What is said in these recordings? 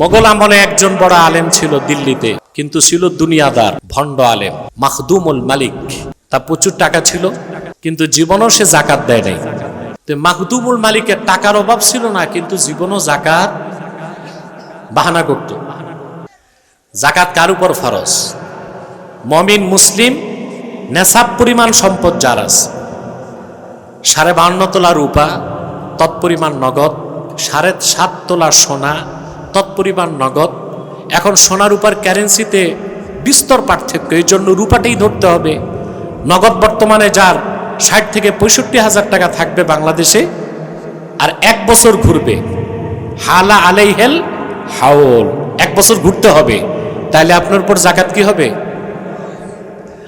মোগল আমলে একজন বড় আলেম ছিল দিল্লিতে, কিন্তু ছিল দুনিয়াদার, ভণ্ড আলেম মাহদুমুল মালিক। তা প্রচুর টাকা ছিল, কিন্তু জীবনও সে জাকাত দেয় নাই। মাহদুমুল মালিকের টাকার অভাব ছিল না, কিন্তু জীবনও জাকাত বাহানা করত। জাকাত কার উপর ফরজ? মমিন, মুসলিম, নেশাব পরিমাণ সম্পদ যার আছে। সাড়ে বান্ন তোলা রূপা, তৎপরিমাণ নগদ, সাড়ে সাত তোলা সোনা তৎপরিমাণ নগদ, এখন সোনা রূপার ক্যারেন্সিতে বিস্তর পার্থক্য, এই জন্য রূপাটাই ধরতে হবে। নগদ বর্তমানে যার ষাট থেকে পঁয়ষট্টি হাজার টাকা থাকবে বাংলাদেশে, আর এক বছর ঘুরবে। হালা আলাই হেল হাওল, এক বছর ঘুরতে হবে। তাহলে আপনার উপর জাকাত কি হবে?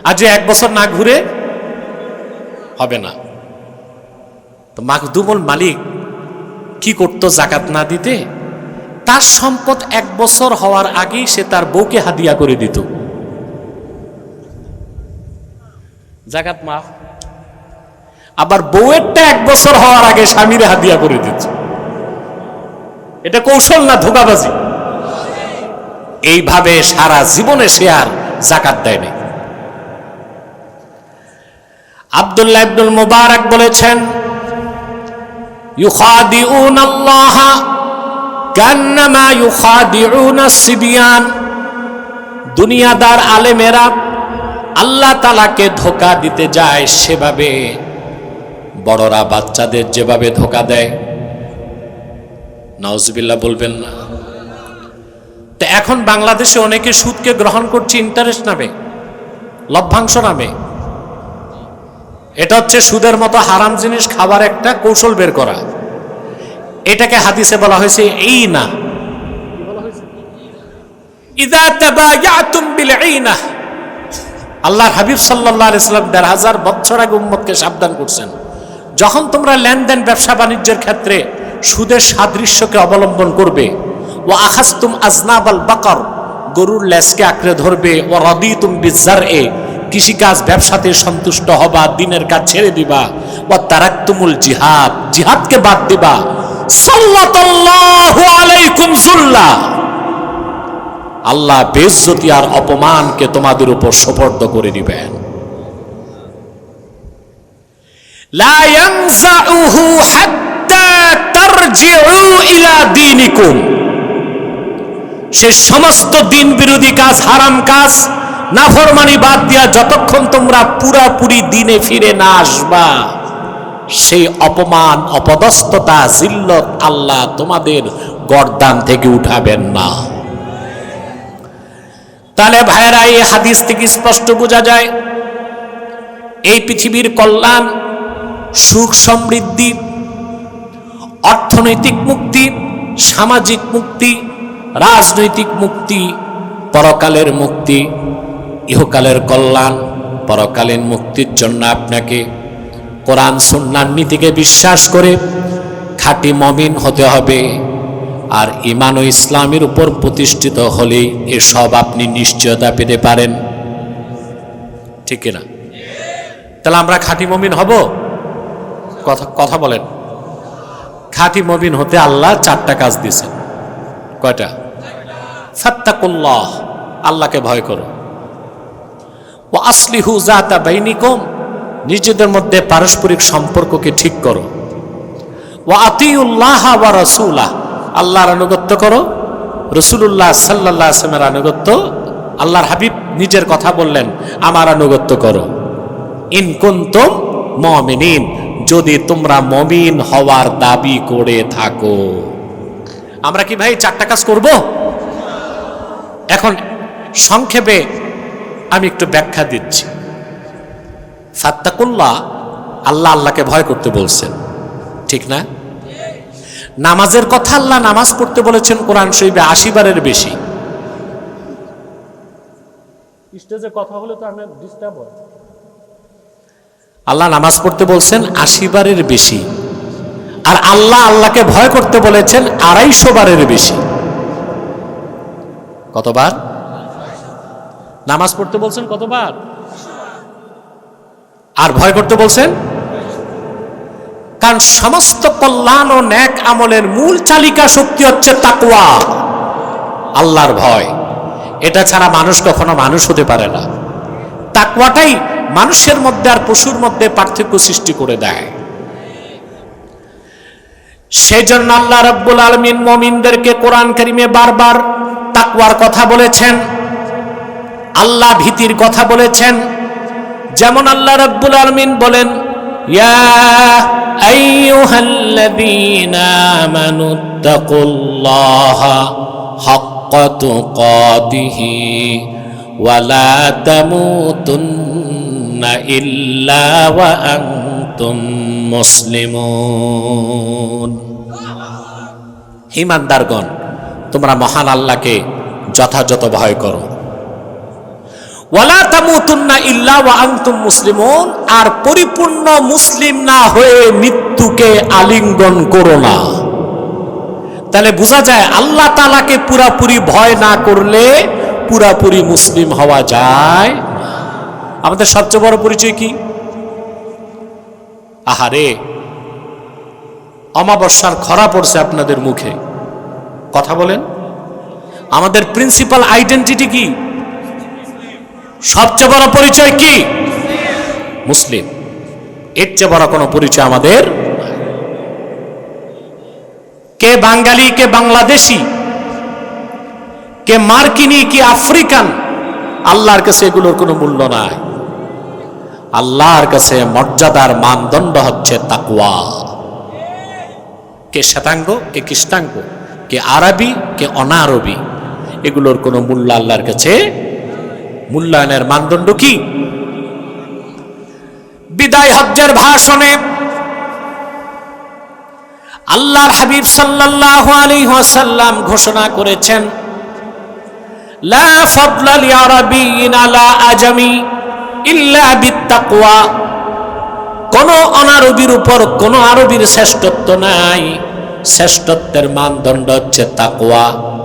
আর যে এক বছর না ঘুরে, হবে না। তো মাকদুমুল মালিক কি করতো জাকাত না দিতে? তার সম্পদ এক বছর হওয়ার আগেই সে তার বউকে হাদিয়া করে দিত। জাকাত মাফ। আবার বউয়েরটা এক বছর হওয়ার আগে স্বামীরে হাদিয়া করে দিত। এটা কৌশল না ধোকাবাজি? এইভাবে সারা জীবনে সে আর জাকাত দেয়নি আব্দুল্লাহ ইবনুল মুবারক বলেছেন ইউখাদিউন আল্লাহ সিবিয়ান। দুনিয়াদার আলেমেরা আল্লাহ তালাকে ধোকা দিতে যায় সেভাবে। বড়রা বাচ্চাদের যেভাবে ধোকা দেয়। নওজবিল্লাহ বলবেন না। তো এখন বাংলাদেশে অনেকে সুদকে গ্রহণ করছে ইন্টারেস্ট নামে, লভ্যাংশ নামে। এটা হচ্ছে সুদের মতো হারাম জিনিস খাবার একটা কৌশল বের করা। এটাকে হাদিসে বলা হয়েছে এই না আল্লাহর হাবিব আলাইহি সাল্লাম দেড় হাজার বছর আগে উম্মতকে সাবধান করছেন। যখন তোমরা লেনদেন, ব্যবসা বাণিজ্যের ক্ষেত্রে সুদের সাদৃশ্যকে অবলম্বন করবে ও আখাস্তুম আজনাবাল বাকর, গরুর লেজকে আঁকড়ে ধরবে ও রদিতুম বিজার এ কৃষিকাজ ব্যবসাতে সন্তুষ্ট হবা, দিনের কাজ ছেড়ে দিবা ও তারাক্তুমুল জিহাদ, জিহাদকে বাদ দিবা সুল্লাহ আল্লাহ বেজ্জতি আর অপমানকে তোমাদের উপর সোপর্দ করে দিবেন। সে সমস্ত দিন বিরোধী কাজ, হারাম কাজ, নাফরমানি বাদ দিয়া যতক্ষণ তোমরা পুরাপুরি দিনে ফিরে না আসবা। সেই অপমান, অপদস্থতা, জিল্লত আল্লাহ তোমাদের গর্দান থেকে উঠাবেন না। তাহলে ভাইরা এই হাদিস থেকে স্পষ্ট বোঝা যায়, এই পৃথিবীর কল্যাণ, সুখ সমৃদ্ধি, অর্থনৈতিক মুক্তি, সামাজিক মুক্তি, রাজনৈতিক মুক্তি, পরকালের মুক্তি, ইহকালের কল্যাণ, পরকালীন মুক্তির জন্য আপনাকে কোরআন সুন্নার নীতিকে বিশ্বাস করে খাঁটি মমিন হতে হবে। আর ইমান ও ইসলামের উপর প্রতিষ্ঠিত হলেই এসব আপনি নিশ্চয়তা পেতে পারেন। ঠিক কিনা? তাহলে আমরা খাঁটি মমিন হব? কথা কথা বলেন। খাঁটি মমিন হতে আল্লাহ চারটা কাজ দিয়েছেন। কয়টা? ফাত্তাকুল্লাহ, আল্লাহকে ভয় করো। ও আসলিহু জাতা বাইনিকুম নিজেদের মধ্যে পারস্পরিক সম্পর্ককে ঠিক করো। ও আতিউল্লাহ ওয়া রাসূলাহ, আল্লাহর আনুগত্য করো। রসুল্লাহ সাল্লাহ আসলামের আনুগত্য, আল্লাহর হাবিব নিজের কথা বললেন, আমার আনুগত্য করো। ইনকুন্তম মমিনিন, যদি তোমরা মমিন হওয়ার দাবি করে থাকো। আমরা কি ভাই চারটা কাজ করব? এখন সংক্ষেপে আমি একটু ব্যাখ্যা দিচ্ছি। ফাত্তাকুল্লাহ আল্লাহ আল্লাহকে ভয় করতে বলছেন। ঠিক না? নামাজের কথা আল্লাহ নামাজ পড়তে বলেছেন কোরআন শরীফে আশি বারের বেশি। স্টেজে কথা হলে তো আমি ডিস্টার্ব হয়। আল্লাহ নামাজ পড়তে বলছেন আশি বারের বেশি। আর আল্লাহ আল্লাহকে ভয় করতে বলেছেন আড়াইশো বারের বেশি। কতবার? নামাজ পড়তে বলছেন কতবার? আর ভয় করতে বলছেন? কারণ সমস্ত কল্যাণ ও ন্যাক আমলের মূল চালিকা শক্তি হচ্ছে তাকুয়া আল্লাহর ভয়। এটা ছাড়া মানুষ কখনো মানুষ হতে পারে না। তাকওয়াটাই মানুষের মধ্যে আর পশুর মধ্যে পার্থক্য সৃষ্টি করে দেয়। সেই জন্য আল্লাহ রব্বুল আলমিন মমিনদেরকে কোরআন করিমে বারবার তাকওয়ার কথা বলেছেন, আল্লাহ ভীতির কথা বলেছেন যেমন আল্লাহ রব্বুল আলমিন বলেন হিমানদারগণ তোমরা মহান আল্লাহকে যথাযথ ভয় করো। ওয়ালা তামুতুন্না ইল্লা ওয়া আনতুম মুসলিমুন, আর পরিপূর্ণ মুসলিম না হয়ে মৃত্যুকে আলিঙ্গন করো না। তাহলে বোঝা যায়, আল্লাহ তালাকে পুরাপুরি ভয় না করলে পুরাপুরি মুসলিম হওয়া যায় আমাদের সবচেয়ে বড় পরিচয় কি? আহারে, অমাবস্যার খরা পড়ছে আপনাদের মুখে। কথা বলেন। আমাদের প্রিন্সিপাল আইডেন্টিটি কি? সবচেয়ে বড় পরিচয় কি? মুসলিম। এর চেয়ে বড় কোনো পরিচয় আমাদের কে বাঙালি, কে বাংলাদেশি, কে মার্কিনি, কি আফ্রিকান, আল্লাহর কাছে এগুলোর কোনো মূল্য নাই। আল্লাহর কাছে মর্যাদার মানদণ্ড হচ্ছে তাকুয়া কে শ্বেতাঙ্গ, কে কৃষ্ণাঙ্গ, কে আরবি, কে অনারবি, এগুলোর কোনো মূল্য আল্লাহর কাছে মূল্যায়নের মানদণ্ড কি? বিদায় হজ্জের ভাষণে আল্লাহর হাবিব সাল্লাল্লাহু আলাইহি ওয়াসাল্লাম ঘোষণা করেছেন আলা আজামি কোন অনারবির উপর কোন আরবির শ্রেষ্ঠত্ব নাই। শ্রেষ্ঠত্বের মানদণ্ড হচ্ছে তাকওয়া।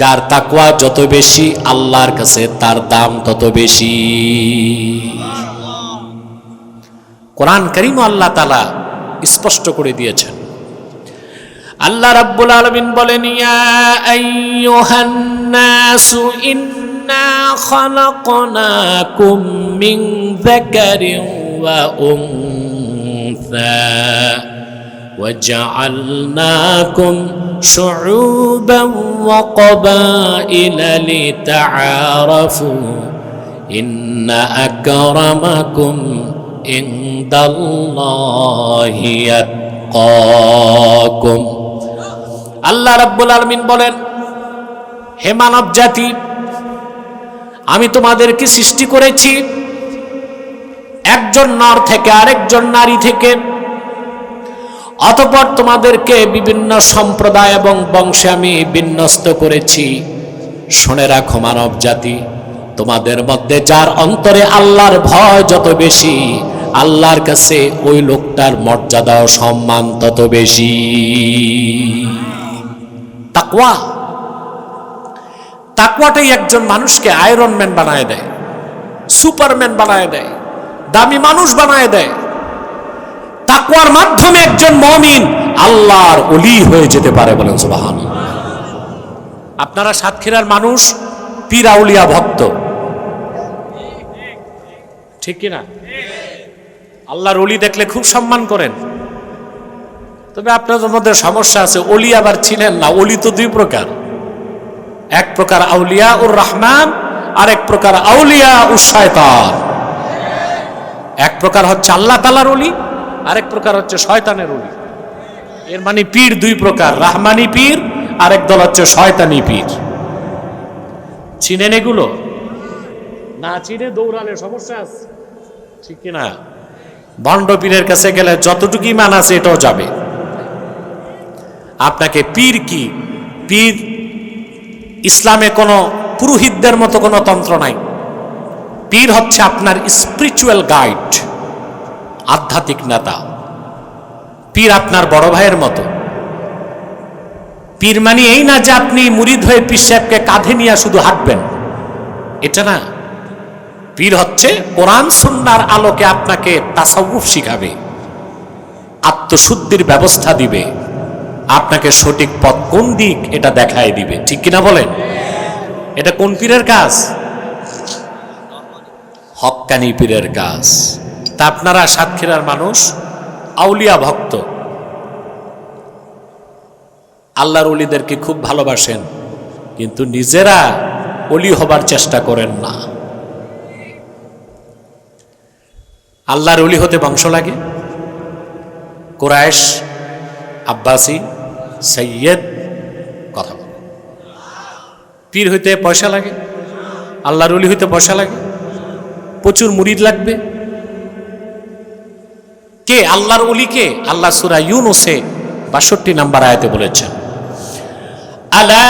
যার তাকওয়া যত বেশি আল্লাহর কাছে তার দাম তত বেশি কোরআন করিম আল্লাহ তালা স্পষ্ট করে দিয়েছেন আল্লাহ রাব্বুল আলামিন বলেন ইয়া আইয়ুহান নাসু ইন্না খালাকনাকুম মিন যাকারিন ওয়া উনসা وجعلناكم شعوبا وقبائل لتعارفوا إن أكرمكم عند الله يتقاكم আল্লাহ রাব্বুল আলমিন বলেন হে মানব জাতি আমি তোমাদেরকে সৃষ্টি করেছি একজন নর থেকে আরেকজন নারী থেকে অতপর তোমাদেরকে বিভিন্ন সম্প্রদায় এবং বংশে আমি বিন্যস্ত করেছি। শুনে রাখো, মানব জাতি, তোমাদের মধ্যে যার অন্তরে আল্লাহর ভয় যত বেশি, আল্লাহর কাছে ওই লোকটার মর্যাদা ও সম্মান তত বেশি। তাকওয়া। তাকওয়াটাই একজন মানুষকে আয়রন ম্যান বানায় দেয় সুপারম্যান বানায় দেয়, দামি মানুষ বানায় দেয়। তাকওয়ার মাধ্যমে একজন মমিন আল্লাহর অলি হয়ে যেতে পারে বলেন সুবাহান আপনারা সাতক্ষীরার মানুষ পীর আউলিয়া ভক্ত। ঠিক কিনা আল্লাহর অলি দেখলে খুব সম্মান করেন। তবে আপনাদের মধ্যে সমস্যা আছে অলি আবার ছিলেন না অলি তো দুই প্রকার। এক প্রকার আউলিয়া উর রহমান আর এক প্রকার আউলিয়া উর শয়তান। এক প্রকার হচ্ছে আল্লাহ তালার অলি আরেক প্রকার হচ্ছে শয়তানের অলি এর মানে পীর দুই প্রকার, রাহমানি পীর, আরেক দল হচ্ছে শয়তানি পীর। চিনেন এগুলো? না চিনে দৌড়ালে সমস্যা আছে। ঠিক কিনা? ভণ্ড পীরের কাছে গেলে যতটুকু ইমান আছে এটাও যাবে। আপনাকে পীর কি? পীর ইসলামে কোনো পুরোহিতদের মতো কোনো তন্ত্র নাই। পীর হচ্ছে আপনার স্পিরিচুয়াল গাইড আধ্যাত্মিক নেতা। পীর আপনার বড় ভাইয়ের মতো। পীর মানে এই না যে আপনি মুরিদ হয়ে পীর সাহেবকে কাঁধে নিয়ে শুধু হাঁটবেন। এটা না। পীর হচ্ছে কোরআন সুন্নার আলোকে আপনাকে তাসাউফ শিখাবে। আত্মশুদ্ধির ব্যবস্থা দিবে। আপনাকে সঠিক পথ কোন দিক এটা দেখায় দিবে। ঠিক কিনা বলেন? এটা কোন পীরের কাজ? হক্কানি পীরের কাজ। তা আপনারা সাতক্ষীরার মানুষ, আউলিয়া ভক্ত। আল্লাহর অলিদেরকে খুব ভালোবাসেন, কিন্তু নিজেরা অলি হবার চেষ্টা করেন না। আল্লাহর অলি হতে বংশ লাগে? কোরআশ আব্বাসি, সৈয়দ, কথা বলে। পীর হইতে পয়সা লাগে? আল্লাহর অলি হইতে পয়সা লাগে? প্রচুর মুরিদ লাগবে? কে? আল্লাহর অলি কে? আল্লাহ সুরা ইউনুসে বাষট্টি নাম্বার আয়াতে বলেছেন, আলা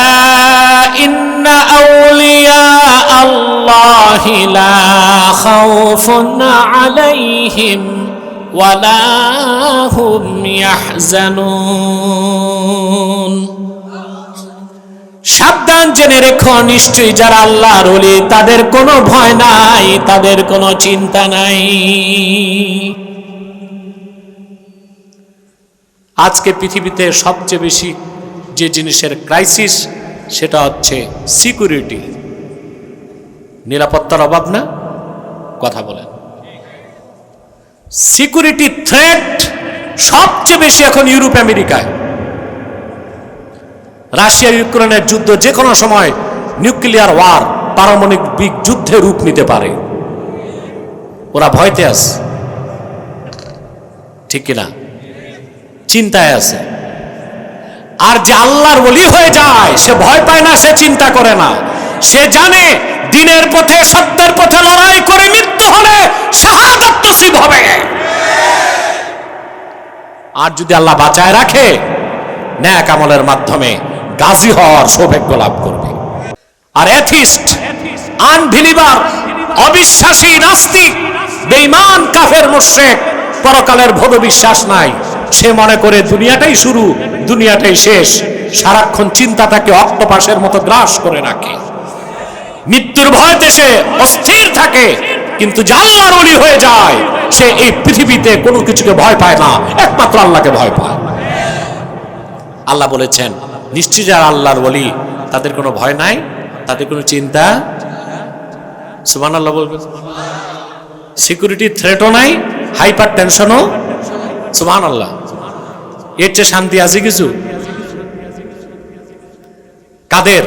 ইন্না ওয়ালা সাবধান জেনে রেখো, নিশ্চয়ই যারা আল্লাহর অলি তাদের কোনো ভয় নাই, তাদের কোনো চিন্তা নাই। আজকে পৃথিবীতে সবচেয়ে বেশি যে জিনিসের ক্রাইসিস সেটা হচ্ছে সিকিউরিটি নিরাপত্তার অভাব না? কথা বলেন। সিকিউরিটি থ্রেট সবচেয়ে বেশি এখন ইউরোপ, আমেরিকায়। রাশিয়া, ইউক্রেনের যুদ্ধ যে কোনো সময় নিউক্লিয়ার ওয়ার পারমাণবিক যুদ্ধে রূপ নিতে পারে। ওরা ভয়তে আছে। ঠিক কিনা? চিন্তায় আছে। আর যে আল্লাহর বলি হয়ে যায়, সে ভয় পায় না, সে চিন্তা করে না। সে জানে দিনের পথে, সত্যের পথে লড়াই করে মৃত্যু হলে হবে। আর যদি আল্লাহ বাঁচায় রাখে, ন্যাক আমলের মাধ্যমে গাজী হওয়ার সৌভাগ্য লাভ করবে। আর অ্যাথিস্ট আনভিলিভার অবিশ্বাসী, নাস্তিক, বেঈমান, কাফের, মুশরিক, পরকালের ভোগ বিশ্বাস নাই। সে মনে করে দুনিয়াটাই শুরু, দুনিয়াটাই শেষ। সারাক্ষণ চিন্তা তাকে অক্টোপাসের মতো গ্রাস করে রাখে। মৃত্যুর ভয়তে সে অস্থির থাকে, কিন্তু যে আল্লাহর ওলি হয়ে যায়, সে এই পৃথিবীতে কোনো কিছুকে ভয় পায় না, একমাত্র আল্লাহকে ভয় পায়। আল্লাহ বলেছেন নিশ্চয় যারা আল্লাহর বলি তাদের কোনো ভয় নাই, তাদের কোনো চিন্তা সুমান আল্লাহ বলবেন? সিকিউরিটি থ্রেটও নাই, হাইপার টেনশনও সুমান আল্লাহ এর চেয়ে শান্তি আছে কিছু কাদের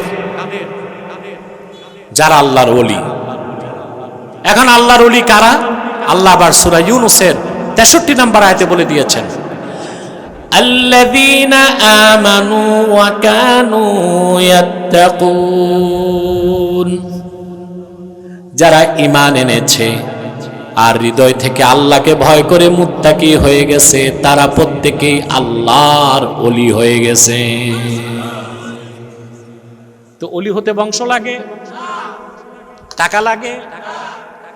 যারা আল্লাহর ওলি এখন আল্লাহর ওলি কারা আল্লাহ আবার সুরা ইউনুসের তেষট্টি নাম্বার আয়তে বলে দিয়েছেন الذين آمنوا وكانوا يتقون যারা ইমান এনেছে আর হৃদয় থেকে আল্লাহকে ভয় করে মুত্তাকি হয়ে গেছে, তারা প্রত্যেকেই আল্লাহর অলি হয়ে গেছে। তো অলি হতে বংশ লাগে, টাকা লাগে,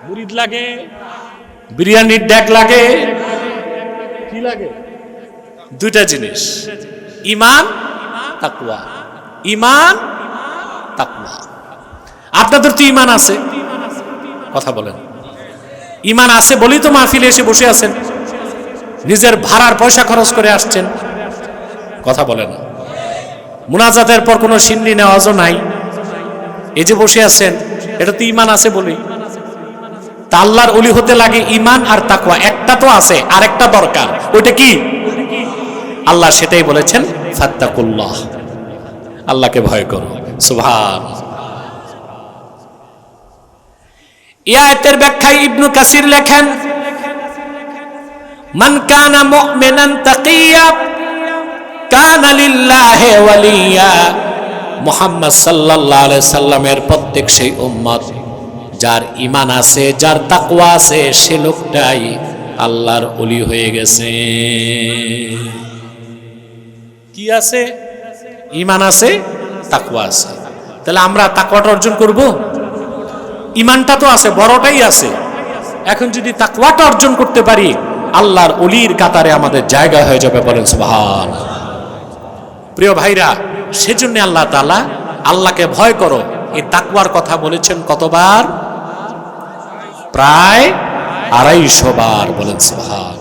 মুরিদ লাগে, বিরিয়ানির ড্যাক লাগে, কি লাগে? দুইটা জিনিস, ইমান তাকুয়া ইমান তাকুয়া আপনাদের তো ইমান আছে। কথা বলেন। ইমান আছে বলেই তো মাহফিলে এসে বসে আছেন। নিজের ভাড়ার পয়সা খরচ করে আসছেন। কথা বলেন। মুনাজাতের পর কোনো সিন্নি নেওয়াজও নাই। এই যে বসে আছেন, এটা তো ইমান আছে বলেই। তা আল্লাহর অলি হতে লাগে ইমান আর তাকুয়া একটা তো আছে আর একটা দরকার। ওইটা কি? আল্লাহ সেটাই বলেছেন, ফাত্তাকুল্লাহ। আল্লাহকে ভয় করো। সুভান ইয়াতের ব্যাখ্যায় ইবনু কাসির লেখেন, মান কানা মুমিনান তাকিয়া, কানা লিল্লাহি ওয়ালিয়া। মুহাম্মদ সাল্লাল্লাহু আলাইহি সাল্লামের প্রত্যেক সেই উম্মত, যার ইমান আছে, যার তাকওয়া আছে, সে লোকটাই আল্লাহর ওলি হয়ে গেছে। কি আছে? ইমান আছে, তাকওয়া আছে। তাহলে আমরা তাকওয়াটা অর্জন করব? ইমানটা তো আছে, বড়টাই আছে। এখন যদি তাকওয়াটা অর্জন করতে পারি, আল্লাহর অলির কাতারে আমাদের জায়গা হয়ে যাবে বলেন সুহান প্রিয় ভাইরা, সেজন্য আল্লাহ তালা আল্লাহকে ভয় করো। এই তাকুয়ার কথা বলেছেন কতবার? প্রায় আড়াইশো বার বলেন সুবহান।